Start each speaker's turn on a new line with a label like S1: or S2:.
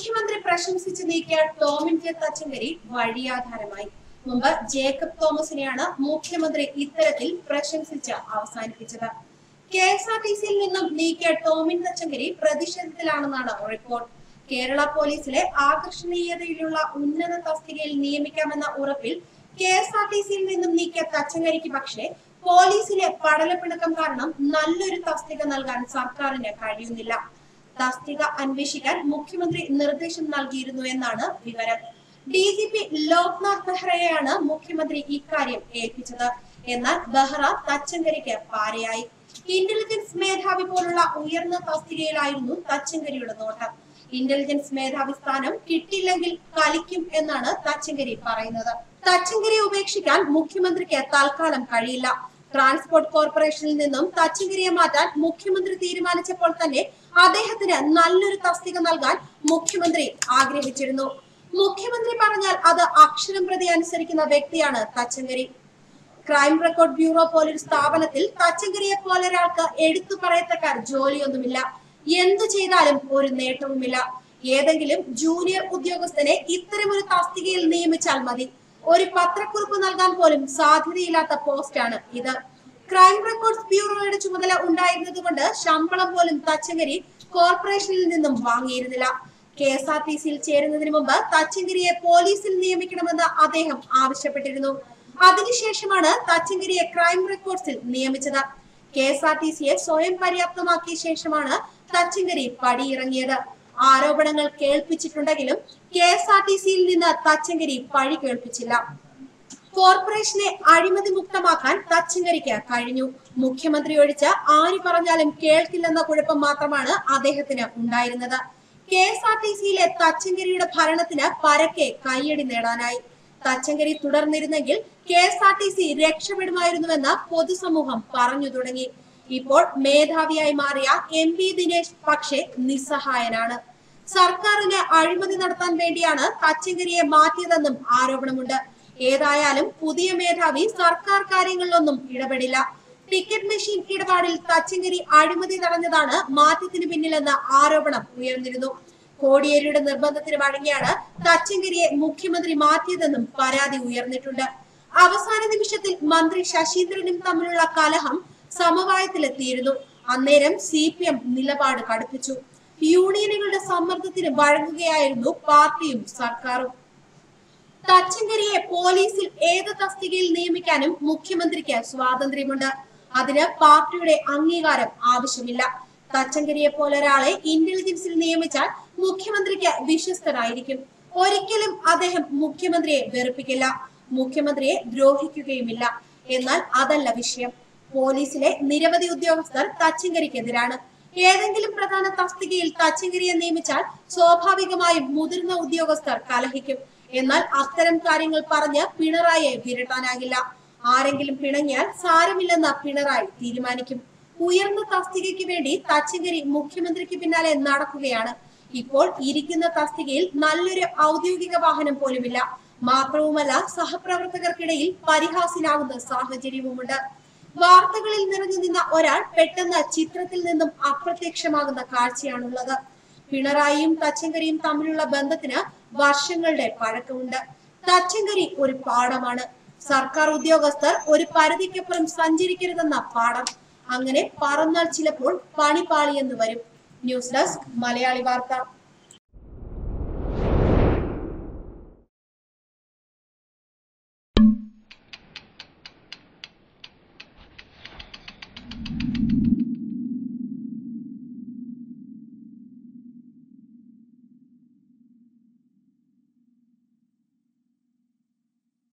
S1: മുഖ്യമന്ത്രി പ്രശംസിച്ച് നീക്കിയ ടോമിൻ കെ തച്ചങ്കരി വഴിയാധാരമായി. മുമ്പ് ജേക്കബ് തോമസിനെയാണ് മുഖ്യമന്ത്രി ഇത്തരത്തിൽ പ്രശംസിച്ച് അവസാനിപ്പിച്ചത്. കെ എസ് ആർ ടി സിയിൽ നിന്നും നീക്കിയ ടോമിൻ തച്ചങ്കരി പ്രതിഷേധത്തിലാണെന്നാണ് റിപ്പോർട്ട്. കേരള പോലീസിലെ ആകർഷണീയതയിലുള്ള ഉന്നത തസ്തികയിൽ നിയമിക്കാമെന്ന ഉറപ്പിൽ കെ എസ് ആർ ടി സിയിൽ നിന്നും നീക്കിയ തച്ചങ്കരിക്ക് പക്ഷേ പോലീസിലെ പടലപ്പിണക്കം കാരണം നല്ലൊരു തസ്തിക നൽകാൻ സർക്കാരിന് കഴിയുന്നില്ല. തസ്തിക അന്വേഷിക്കാൻ മുഖ്യമന്ത്രി നിർദ്ദേശം നൽകിയിരുന്നു എന്നാണ് വിവരം. ഡി ജി പി ലോക്നാഥ് ബെഹ്റയെയാണ് മുഖ്യമന്ത്രി ഇക്കാര്യം ഏൽപ്പിച്ചത്. എന്നാൽ ബെഹ്റ തച്ചങ്കരിക്ക് പാരയായി. ഇന്റലിജൻസ് മേധാവി പോലുള്ള ഉയർന്ന തസ്തികയിലായിരുന്നു തച്ചങ്കരിയുടെ നോട്ടം. ഇന്റലിജൻസ് മേധാവി സ്ഥാനം കിട്ടില്ലെങ്കിൽ കളിക്കും എന്നാണ് തച്ചങ്കരി പറയുന്നത്. തച്ചങ്കരി ഉപേക്ഷിക്കാൻ മുഖ്യമന്ത്രിക്ക് തൽക്കാലം കഴിയില്ല. ട്രാൻസ്പോർട്ട് കോർപ്പറേഷനിൽ നിന്നും തച്ചങ്കരിയെ മാറ്റാൻ മുഖ്യമന്ത്രി തീരുമാനിച്ചപ്പോൾ തന്നെ അദ്ദേഹത്തിന് നല്ലൊരു തസ്തിക നൽകാൻ മുഖ്യമന്ത്രി ആഗ്രഹിച്ചിരുന്നു. മുഖ്യമന്ത്രി പറഞ്ഞാൽ അത് അക്ഷരം പ്രതി അനുസരിക്കുന്ന വ്യക്തിയാണ് തച്ചങ്കരി. ക്രൈം റെക്കോർഡ് ബ്യൂറോ പോലൊരു സ്ഥാപനത്തിൽ തച്ചങ്കരിയെ പോലെ ഒരാൾക്ക് എടുത്തു പറയത്തക്കാർ ജോലിയൊന്നുമില്ല. എന്തു ചെയ്താലും ഒരു നേട്ടവുമില്ല. ഏതെങ്കിലും ജൂനിയർ ഉദ്യോഗസ്ഥനെ ഇത്തരമൊരു തസ്തികയിൽ നിയമിച്ചാൽ മതി. ഒരു പത്രക്കുറിപ്പ് നൽകാൻ പോലും സാധ്യതയില്ലാത്ത പോസ്റ്റാണ് ഇത്. ക്രൈം റെക്കോർഡ്സ് ബ്യൂറോയുടെ ചുമതല ഉണ്ടായിരുന്നത് കൊണ്ട് ശമ്പളം പോലും തച്ചങ്കരി കോർപ്പറേഷനിൽ നിന്നും വാങ്ങിയിരുന്നില്ല. കെ എസ് ആർ ടി സിയിൽ ചേരുന്നതിന് മുമ്പ് തച്ചങ്കരിയെ പോലീസിൽ നിയമിക്കണമെന്ന് അദ്ദേഹം ആവശ്യപ്പെട്ടിരുന്നു. അതിനുശേഷമാണ് തച്ചങ്കരിയെ ക്രൈം റെക്കോർഡ്സിൽ നിയമിച്ചത്. കെ എസ് ആർ ടി സിയെ സ്വയം പര്യാപ്തമാക്കിയ ശേഷമാണ് തച്ചങ്കരി പടിയിറങ്ങിയത്. ആരോപണങ്ങൾ കേൾപ്പിച്ചിട്ടുണ്ടെങ്കിലും കെ എസ് ആർ ടി സിയിൽ നിന്ന് തച്ചങ്കരി പഴി കേൾപ്പിച്ചില്ല. കോർപ്പറേഷനെ അഴിമതി മുക്തമാക്കാൻ തച്ചങ്കരിക്ക് കഴിഞ്ഞു. മുഖ്യമന്ത്രി ഒഴിച്ച് ആര് പറഞ്ഞാലും കേൾക്കില്ലെന്ന കുഴപ്പം മാത്രമാണ് അദ്ദേഹത്തിന് ഉണ്ടായിരുന്നത്. കെ എസ് ആർ ടി സിയിലെ തച്ചങ്കരിയുടെ ഭരണത്തിന് പരക്കെ കയ്യടി നേടാനായി. Thachankary തുടർന്നിരുന്നെങ്കിൽ K S R T C രക്ഷപ്പെടുമായിരുന്നുവെന്ന് പൊതുസമൂഹം പറഞ്ഞു തുടങ്ങി. ഇപ്പോൾ മേധാവിയായി മാറിയ എം വി ദിനേശ് പക്ഷേ നിസ്സഹായനാണ്. സർക്കാരിന് അഴിമതി നടത്താൻ വേണ്ടിയാണ് തച്ചങ്കരിയെ മാറ്റിയതെന്നും ആരോപണമുണ്ട്. ഏതായാലും പുതിയ മേധാവി സർക്കാർ കാര്യങ്ങളിലൊന്നും ഇടപെടില്ല. ടിക്കറ്റ് മെഷീൻ ഇടപാടിൽ തച്ചങ്കരി അഴിമതി നടന്നതാണ് മാറ്റത്തിന് പിന്നിലെന്ന ആരോപണം ഉയർന്നിരുന്നു. കോടിയേരിയുടെ നിർബന്ധത്തിന് വഴങ്ങിയാണ് തച്ചങ്കരിയെ മുഖ്യമന്ത്രി മാറ്റിയതെന്നും പരാതി ഉയർന്നിട്ടുണ്ട്. അവസാന നിമിഷത്തിൽ മന്ത്രി ശശീന്ദ്രനും തമ്മിലുള്ള കലഹം സമവായത്തിലെത്തിയിരുന്നു. അന്നേരം സി പി എം നിലപാട് കടുപ്പിച്ചു. യൂണിയനുകളുടെ സമ്മർദ്ദത്തിന് വഴങ്ങുകയായിരുന്നു പാർട്ടിയും സർക്കാരും. തച്ചങ്കരിയെ പോലീസിൽ ഏത് തസ്തികയിൽ നിയമിക്കാനും മുഖ്യമന്ത്രിക്ക് സ്വാതന്ത്ര്യമുണ്ട്. അതിന് പാർട്ടിയുടെ അംഗീകാരം ആവശ്യമില്ല. തച്ചങ്കരിയെ പോലെ ഒരാളെ ഇന്റലിജൻസിൽ നിയമിച്ചാൽ മുഖ്യമന്ത്രിക്ക് വിശ്വസ്തനായിരിക്കും. ഒരിക്കലും അദ്ദേഹം മുഖ്യമന്ത്രിയെ വെറുപ്പിക്കില്ല. മുഖ്യമന്ത്രിയെ ദ്രോഹിക്കുകയുമില്ല. എന്നാൽ അതല്ല വിഷയം. പോലീസിലെ നിരവധി ഉദ്യോഗസ്ഥർ തച്ചങ്കരിക്കെതിരാണ്. ഏതെങ്കിലും പ്രധാന തസ്തികയിൽ തച്ചങ്കരിയെ നിയമിച്ചാൽ സ്വാഭാവികമായും മുതിർന്ന ഉദ്യോഗസ്ഥർ കലഹിക്കും. എന്നാൽ അത്തരം കാര്യങ്ങൾ പറഞ്ഞ് പിണറായിയെ വിരട്ടാനാകില്ല. ആരെങ്കിലും പിണങ്ങിയാൽ സാരമില്ലെന്ന് പിണറായി തീരുമാനിക്കും. ഉയർന്ന തസ്തികയ്ക്ക് വേണ്ടി തച്ചങ്കരി മുഖ്യമന്ത്രിക്ക് പിന്നാലെ നടക്കുകയാണ്. ഇപ്പോൾ ഇരിക്കുന്ന തസ്തികയിൽ നല്ലൊരു ഔദ്യോഗിക വാഹനം പോലുമില്ല. മാത്രവുമല്ല സഹപ്രവർത്തകർക്കിടയിൽ പരിഹാസിലാകുന്ന സാഹചര്യവുമുണ്ട്. വാർത്തകളിൽ നിറഞ്ഞു നിന്ന ഒരാൾ പെട്ടെന്ന് ചിത്രത്തിൽ നിന്നും അപ്രത്യക്ഷമാകുന്ന കാഴ്ചയാണുള്ളത്. പിണറായിയും തച്ചങ്കരിയും തമ്മിലുള്ള ബന്ധത്തിന് വർഷങ്ങളുടെ പഴക്കമുണ്ട്. തച്ചങ്കരി ഒരു പാഠമാണ്. സർക്കാർ ഉദ്യോഗസ്ഥർ ഒരു പരിധിക്കപ്പുറം സഞ്ചരിക്കരുതെന്ന പാഠം. അങ്ങനെ പറന്നാൽ ചിലപ്പോൾ പണിപാളിയെന്ന് വരും. ന്യൂസ് ഡെസ്ക് മലയാളി വാർത്ത.